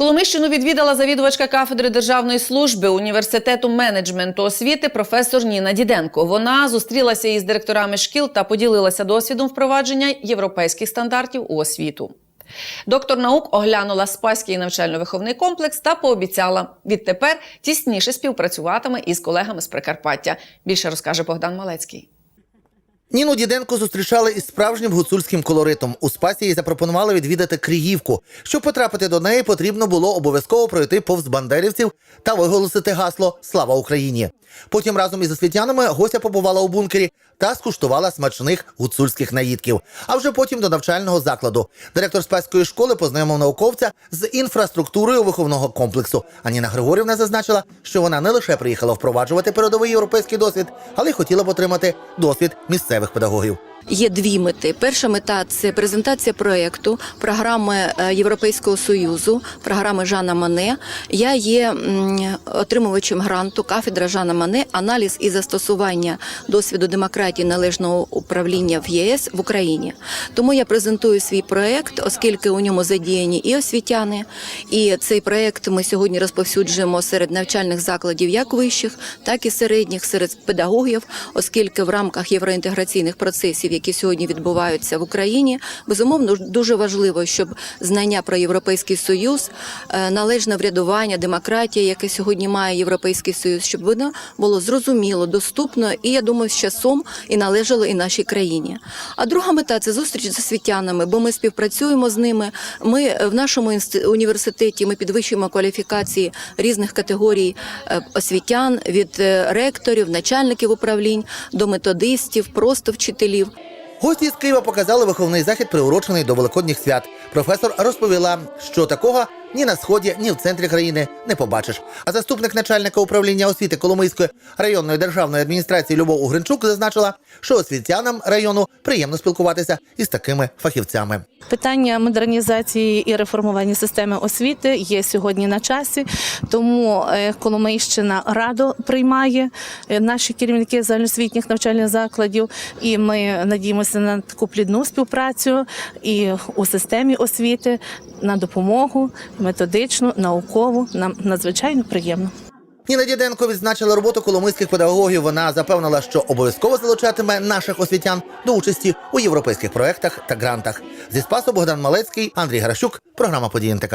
Коломищину відвідала завідувачка кафедри державної служби університету менеджменту освіти професор Ніна Діденко. Вона зустрілася із директорами шкіл та поділилася досвідом впровадження європейських стандартів у освіту. Доктор наук оглянула спаський навчально-виховний комплекс та пообіцяла відтепер тісніше співпрацюватиме із колегами з Прикарпаття. Більше розкаже Богдан Малецький. Ніну Діденко зустрічали із справжнім гуцульським колоритом. У спасі їй запропонували відвідати Криївку. Щоб потрапити до неї, потрібно було обов'язково пройти повз бандерівців та виголосити гасло Слава Україні. Потім разом із освітянами гостя побувала у бункері та скуштувала смачних гуцульських наїдків. А вже потім до навчального закладу. Директор спецької школи познайомив науковця з інфраструктурою виховного комплексу. Аніна Григорівна зазначила, що вона не лише приїхала впроваджувати передовий європейський досвід, але й хотіла б отримати досвід місцевих педагогів. Є дві мети. Перша мета це презентація проєкту, програми е, Європейського союзу, програми Жана Мане. Я є отримувачем гранту кафедра Жана Мане, аналіз і застосування досвіду демократії належного управління в ЄС в Україні. Тому я презентую свій проєкт, оскільки у ньому задіяні і освітяни, і цей проєкт ми сьогодні розповсюджуємо серед навчальних закладів, як вищих, так і середніх, серед педагогів, оскільки в рамках євроінтеграційних процесів, які сьогодні відбуваються в Україні, безумовно дуже важливо, щоб знання про європейський союз, е, належне врядування, демократія, яке сьогодні має європейський союз, щоб воно було зрозуміло, доступно і я думаю, з часом і належало і нашій країні. А друга мета це зустріч з освітянами, бо ми співпрацюємо з ними. Ми е, в нашому університеті ми підвищуємо кваліфікації різних категорій е, освітян від ректорів, начальників управлінь до методистів, просто вчителів. Гості з Києва показали виховний захід, приурочений до великодніх свят. Професор розповіла, що такого ні на сході, ні в центрі країни не побачиш. А заступник начальника управління освіти Коломийської районної державної адміністрації Любов Угринчук зазначила, що освітянам району приємно спілкуватися із такими фахівцями. Питання модернізації і реформування системи освіти є сьогодні на часі, тому е, Коломийщина радо приймає е, наші керівники загальноосвітніх навчальних закладів, і ми надіємося на таку плідну співпрацю і у системі освіти на допомогу методичну, наукову. Нам надзвичайно приємно. Ніна Діденко відзначила роботу коломийських педагогів. Вона запевнила, що обов'язково залучатиме наших освітян до участі у європейських проектах та грантах. Зі спасу Богдан Малецький, Андрій Гращук, програма «Події НТК».